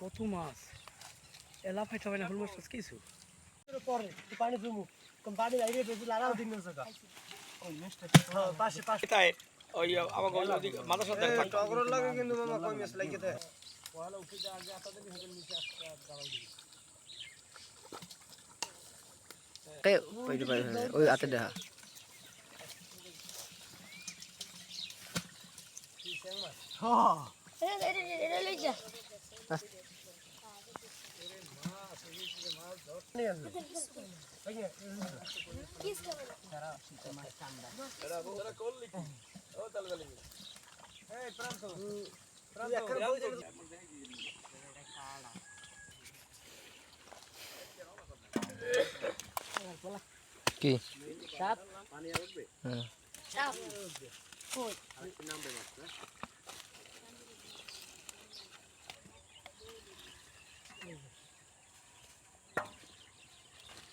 কত মাছ এলা ফাইটা হয় না ফুল মাছ কিছু পরে পানি জমু কম পানি আইরে বেশি লাগাও দিন না জায়গা ওই নেক্সট হ্যাঁ পাশে পাশে তাই ওই আমার গলা ওদিকে মাথা সাথে টগর লাগে কিন্তু মামা কই মেস লাগে দে Kayak, pwede pa yun. Uy, ate dah. হ্যাঁ এটা এটা এটা লই যা কিস করে এই প্রান্ত প্রান্ত কি চাপ কই?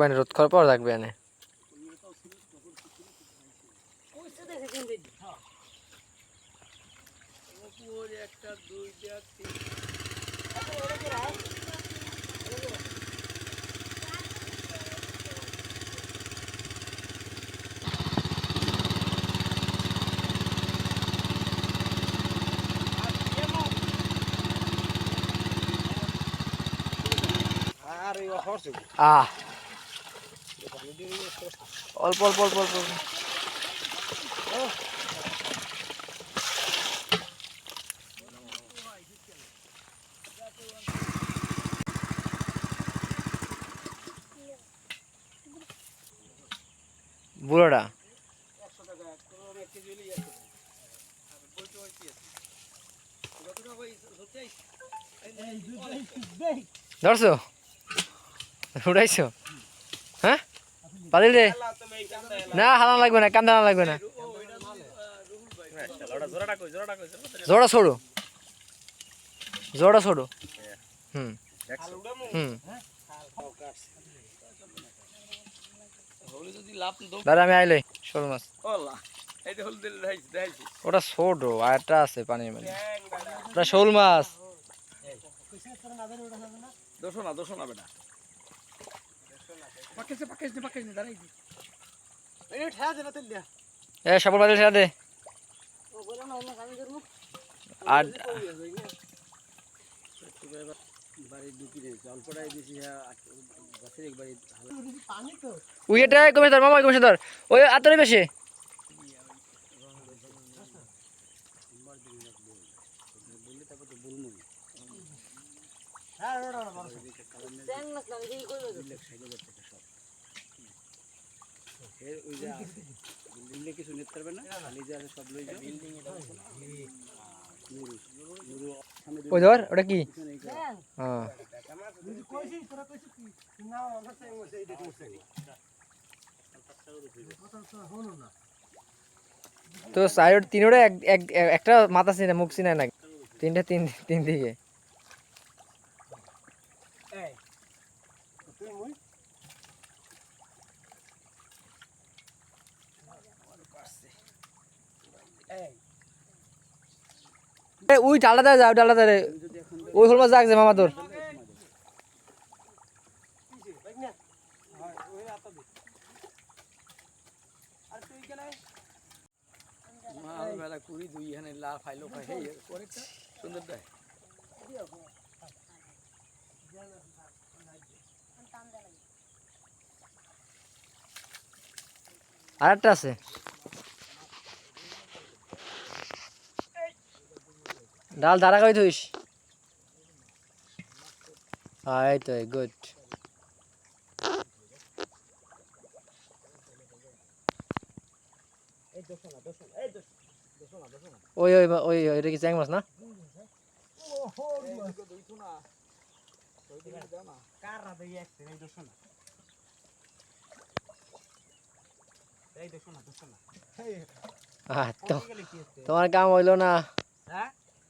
না রোদ করার পর যাকবে না কইছে দেখে কোন একটা দুইটা তিন অল্প অল্প অল্প অল্প অল্প। বুড়োটা ধরছো উঠাইছো হ্যাঁ? পালিল রে না হালা লাগবে না, কান্দা লাগবে না। জোড়া ছোড়ো। জোড়া ছোড়ো। হুম। হুম। দাদা, আমি আইলে। শোল মাছ। ওটা ছোট আর একটা আছে পানির মধ্যে। ওটা শোল মাছ। দোষো না দোষো না, বেটা। পাকেছে পাকেছে পাকেছে দাঁড়াই এই ঠেয়া দে না তেল দিয়া। এ সবল বাদল ছেড়ে দে। ও বলে না অন্য কামে করব। আর বাড়ি ঢুকি রে জল পড়াই দিছি গাছের একবারে পানি তো উই এটা কমে ধর মামা কমে ধর। ওই আতরে বেশি। হ্যাঁ ওটা বড় ট্যাং মাছ ওই ধর ওটা কি? হ্যাঁ। তো সাইড তিনোটা এক- একটা মাথা চিনে মুখ চিনে না তিনটা, তিন তিন দিকে। ওই ডালটা যাও ডালটা ধরে ওই হল মাছ যাক যে মামা তোর। আর তুই কেন মাল বেলা কুড়ি দুই এখানে লা ফাইলো খাই হে করেকটা সুন্দর দেয় টান দে লাগে আর একটা আছে ডাল দাঁড়া করে হ্যাঁ এই তো গুড। ওই ওই ওই ওই, এটা কি চ্যাং মাছ না? তোমার কাম হইল না। হ্যাঁ?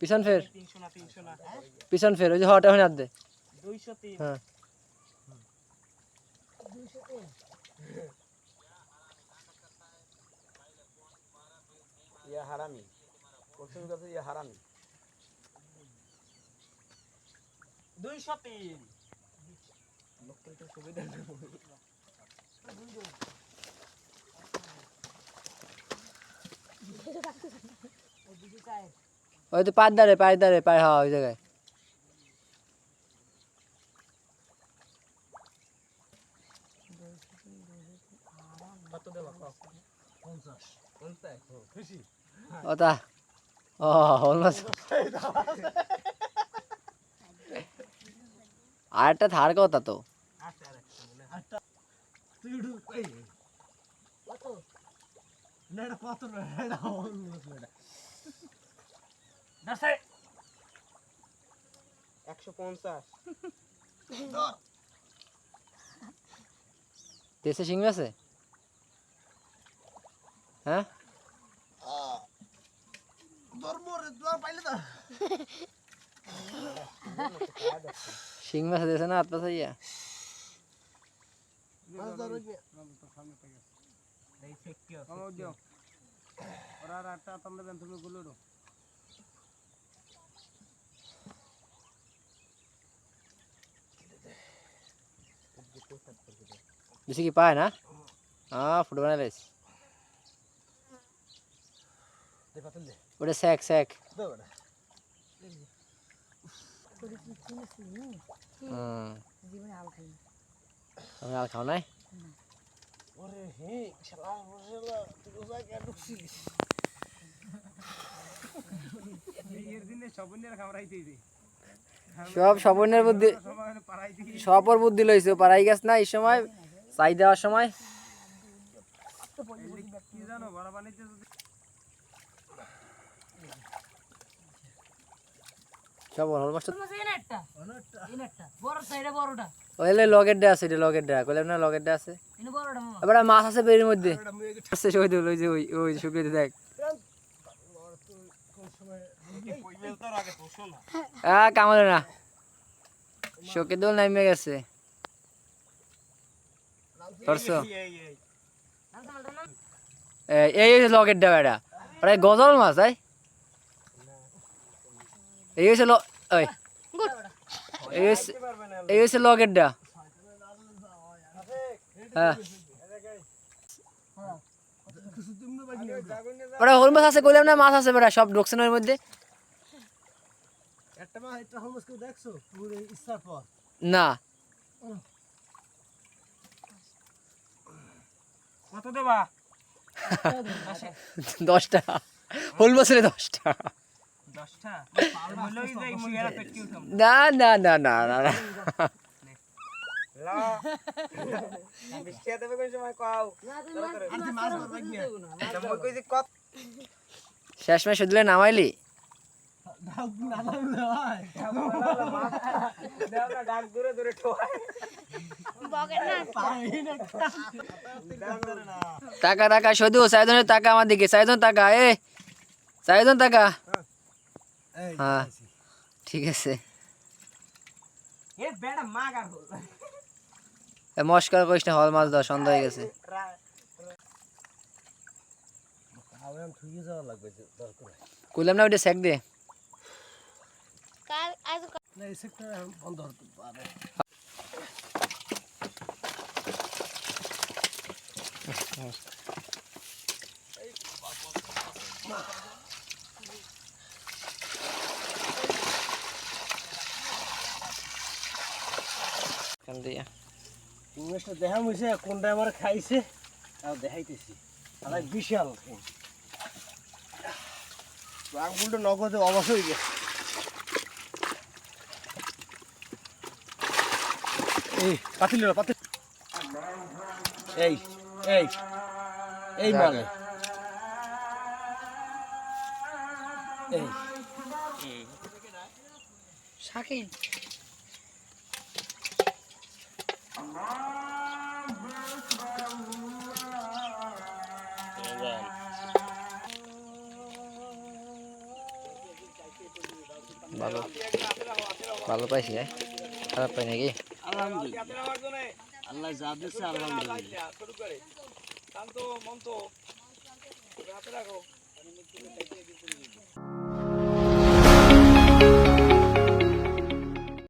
পিছন ফের। পিছন ফের ওই যে হটা হয়ে দে। হ্যাঁ। ইয়া হারামি। কোশ্চেন কাছে ইয়া হারামি। দুইশো তিন। ওই তো পায়ের দাঁড়ে পায়ের দাঁড়ে পায়ে হওয়া, ওই জায়গায়। ওটা, ও থার কথা তো। হয় তুই উঠু এই কত? না এটা কত না এটা অলমোস্ট দশে একশো পঞ্চাশ। দেশে শিং আছে? হ্যাঁ? শিং মাছ দেশে না হাত পাশে ইয়া এই ফেকটি আছে ওরা আর আটটা তোমরা বেন তুমি গুলো বেশি কি পায় না হ্যাঁ ফুটবল লাইস দে পাতল দে ওটা স্যাক স্যাক দে তুমি আর খাও নাই ওরে হে শালা শালা তুই কোথায় কেন ঢুকছিস সব সবনের বুদ্ধি সবর বুদ্ধি লইছে পারাই গেছ না এই সময় চাই দেওয়ার সময় বড় সব এই নেটটা বড়টা বড়টা ওইলে লগের ডে আছে এটা লগের ডে কইলাম না লগের ডে আছে? এটা এবার মাছ আছে বেরির মধ্যে। এটা সই দিল ওই যে ওই ওই শুকিয়ে দেখ। কামালে না। শোকে দোল নামে গেছে। ধরছো? এই হচ্ছে লগের ডা ওটা গজল মাছ আই এই হচ্ছে ল ওই। এই হচ্ছে এই হচ্ছে লগের ডা। হ্যাঁ। ওটা হল মাছ আছে কইলাম না মাছ আছে বেটা সব ঢুকছে না ওর মধ্যে না। কত দেবা? দশটা। হল মাছের দশটা। না না না না না না লা বিষ্টিয়া দেবে কোন সময় কও না তুমি মাছ মাছ মাছ দেবো না মই কইছি কত শেষ মাস দিলে নামাইলি ডাক না না হয় দাও না ডাক দূরে দূরে ঠোয়ায় পাই না টাকা টাকা শুধু সাইদনের টাকা আমার দিকে সাইদন টাকা এ সাইদন টাকা হ্যাঁ। ঠিক আছে। মস্কার করিস না হল মাছ দেওয়া সন্ধ্যা হয়ে গেছে। কুলাম না ওইটা সেক দে। না এই সেক্টর বন্ধ হতে পারে এখান দিয়ে। ইংলিশটা দেখা হয়েছে কোনটা আমার খাইছে আর দেখাইতেছি। বিশাল আঙ্গুলটা নগদে অবশ হয়ে গেছে। এই পাতিল পাতিল। এই এই এই মানে এই। শাকিল। ভালো। ভালো পাইছি হ্যাঁ? খারাপ পাই নাকি? আলহামদুলিল্লাহ আল্লাহ যা দিচ্ছে আলহামদুলিল্লাহ।